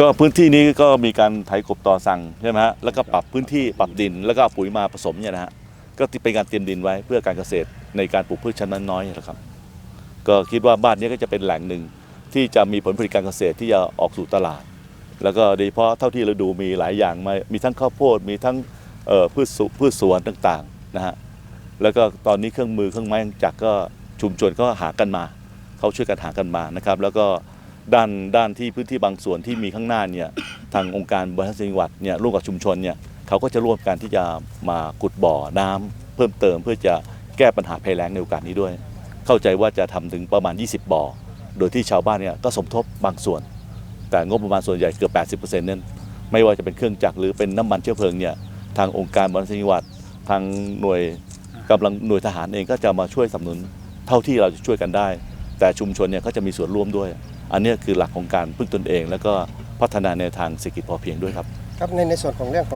ก็พื้นที่นี้ก็มีการไถกบต่อสั่งใช่ไหมฮะแล้วก็ปรับพื้นที่ปรับดินแล้วก็เอาปุ๋ยมาผสมเนี่ยนะฮะก็เป็นการเตรียมดินไว้เพื่อการเกษตรในการปลูกพืชชั้นน้อยๆนะครับ ก็คิดว่าบ้านนี้ก็จะเป็นแหล่งหนึ่งที่จะมีผลผลิตการเกษตรที่จะออกสู่ตลาด แล้วก็โดยเฉพาะเท่าที่เราดูมีหลายอย่างมามีทั้งข้าวโพดมีทั้งพืชสุพืชสวนต่างๆนะฮะแล้วก็ตอนนี้เครื่องมือเครื่องไม้จักรก็ชุมชนก็หากันมาเขาช่วยกันหากันมานะครับ แล้วก็ ด้านด้านที่พื้นที่บางส่วนที่มีข้างหน้าเนี่ยทางองค์การบริหารจังหวัดเนี่ยร่วมกับชุมชนเนี่ยเขาก็จะร่วมกันที่จะมาขุดบ่อน้ำเพิ่มเติมเพื่อจะแก้ปัญหาภัยแล้งในโอกาสนี้ด้วย เข้าใจว่าจะทำถึงประมาณ 20 บ่อ โดยที่ชาวบ้านเนี่ยก็สมทบบางส่วน แต่งบประมาณส่วนใหญ่เกือบ 80%นั้นไม่ว่าจะเป็นเครื่องจักรหรือเป็นน้ำมันเชื้อเพลิงเนี่ยทางองค์การบริหารจังหวัดทางหน่วยกำลังหน่วยทหารเองก็จะมาช่วยสนับสนุนเท่าที่เราจะช่วยกันได้ แต่ชุมชนเนี่ยก็จะมีส่วนร่วมด้วย อันนี้คือหลักของการพึ่งตนเอง แล้วก็พัฒนาในทางเศรษฐกิจพอเพียงด้วยครับ ครับในในส่วนของเรื่องของ